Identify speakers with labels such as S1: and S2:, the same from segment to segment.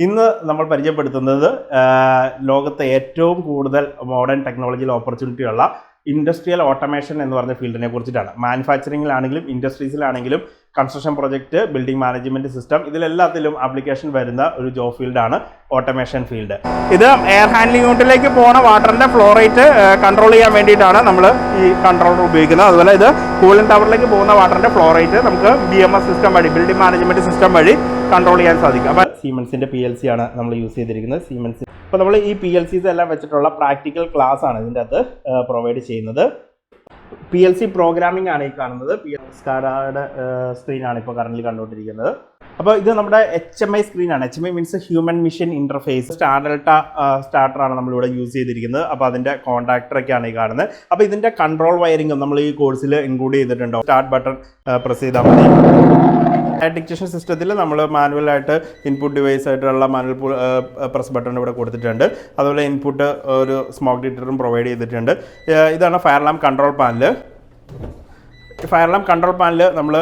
S1: ഇന്ന് നമ്മൾ പരിചയപ്പെടുത്തുന്നത് ലോകത്തെ ഏറ്റവും കൂടുതൽ മോഡേൺ ടെക്നോളജിയിൽ ഓപ്പർച്യൂണിറ്റി ഉള്ള ഇൻഡസ്ട്രിയൽ ഓട്ടോമേഷൻ എന്ന് പറഞ്ഞ ഫീൽഡിനെ കുറിച്ചിട്ടാണ്. മാനുഫാക്ചറിങ്ങിലാണെങ്കിലും ഇൻഡസ്ട്രീസിലാണെങ്കിലും construction project building management system ഇതിലെല്ലാത്തിലും application വരുന്ന ഒരു ജോബ് ഫീൽഡാണ് ഓട്ടോമേഷൻ ഫീൽഡ്
S2: ഇത് എയർ ഹാൻഡ്ലിംഗ് യൂണിറ്റിലേക്ക് പോകുന്ന വാട്ടറിന്റെ ഫ്ലോ റേറ്റ് കൺട്രോൾ ചെയ്യാൻ വേണ്ടിയിട്ടാണ് നമ്മൾ ഈ കൺട്രോളർ ഉപയോഗിക്കുന്നത്. അതുപോലെ ഇത് കൂളിംഗ് ടവറിലേക്ക് പോകുന്ന വാട്ടറിന്റെ ഫ്ലോ റേറ്റ് നമുക്ക് ബി എം എസ് സിസ്റ്റം വഴി ബിൽഡിംഗ് മാനേജ്മെന്റ് സിസ്റ്റം വഴി കൺട്രോൾ ചെയ്യാൻ സാധിക്കും. അപ്പോൾ
S1: സീമൻസിന്റെ പി എൽ സി ആണ് നമ്മൾ യൂസ് ചെയ്തിരിക്കുന്നത്. സീമൻസ് അപ്പോൾ നമ്മൾ ഈ പി എൽ സീസ് എല്ലാം വെച്ചിട്ടുള്ള പ്രാക്ടിക്കൽ ക്ലാസ് ആണ് ഇതിന്റെ അകത്ത് പ്രൊവൈഡ് ചെയ്യുന്നത്. പി എൽ സി പ്രോഗ്രാമിംഗ് ആണ് ഈ കാണുന്നത്. പി എൽ സ്കാഡയുടെ സ്ക്രീനാണ് ഇപ്പോൾ കറന്റ് കണ്ടുകൊണ്ടിരിക്കുന്നത്. അപ്പോൾ ഇത് നമ്മുടെ H M I സ്ക്രീനാണ് H M I means human machine interface star delta സ്റ്റാർട്ടറാണ് നമ്മളിവിടെ യൂസ് ചെയ്തിരിക്കുന്നത്. അപ്പോൾ അതിന്റെ കോൺടാക്ടറൊക്കെയാണ് ഈ കാണുന്നത്. അപ്പോൾ ഇതിന്റെ കൺട്രോൾ വയറിങ്ങും നമ്മൾ ഈ കോഴ്സിൽ ഇൻക്ലൂഡ് ചെയ്തിട്ടുണ്ടോ സ്റ്റാർട്ട് ബട്ടൺ പ്രസ് ചെയ്താൽ മതി. ഡിക്റ്റേഷൻ സിസ്റ്റത്തിൽ നമ്മൾ മാനുവലായിട്ട് ഇൻപുട്ട് ഡിവൈസ് ആയിട്ടുള്ള മാനുവൽ പ്രസ് ബട്ടൺ ഇവിടെ കൊടുത്തിട്ടുണ്ട്. അതുപോലെ ഇൻപുട്ട് ഒരു സ്മോക്ക് ഡിറ്ററും പ്രൊവൈഡ് ചെയ്തിട്ടുണ്ട്. ഇതാണ് fire alarm control panel fire alarm control panel നമ്മൾ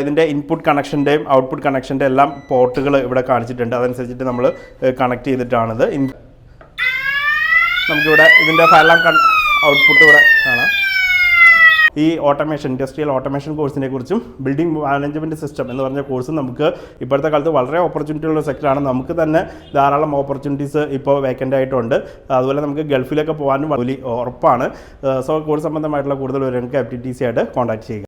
S1: ഇതിന്റെ ഇൻപുട്ട് കണക്ഷന്റെയും ഔട്ട്പുട്ട് കണക്ഷന്റെ എല്ലാം പോർട്ടുകൾ ഇവിടെ കാണിച്ചിട്ടുണ്ട്. അതനുസരിച്ചിട്ട് നമ്മൾ കണക്ട് ചെയ്തിട്ടാണിത്. നമുക്കിവിടെ ഇതിന്റെ ഫയർ ലാം കൺ ഔട്ട്പുട്ട് ഇവിടെ കാണാം. ഈ ഓട്ടോമേഷൻ ഇൻഡസ്ട്രിയൽ ഓട്ടോമേഷൻ കോഴ്സിനെ കുറിച്ചും ബിൽഡിംഗ് മാനേജ്മെന്റ് സിസ്റ്റം എന്ന് പറഞ്ഞ കോഴ്സ് നമുക്ക് ഇപ്പോഴത്തെ കാലത്ത് വളരെ ഓപ്പർച്യൂണിറ്റി ഉള്ള സെക്ടറാണ് നമുക്ക് തന്നെ ധാരാളം ഓപ്പർച്യൂണിറ്റീസ് ഇപ്പോൾ വേക്കന്റ് ആയിട്ടുണ്ട്. അതുപോലെ നമുക്ക് ഗൾഫിലൊക്കെ പോകാനും വലിയ ഉറപ്പാണ്. സോ കോഴ്സ് സംബന്ധമായിട്ടുള്ള കൂടുതൽ വിവരങ്ങൾക്ക് എഫ് ടി ടി സി ആയിട്ട് കോൺടാക്ട് ചെയ്യുക.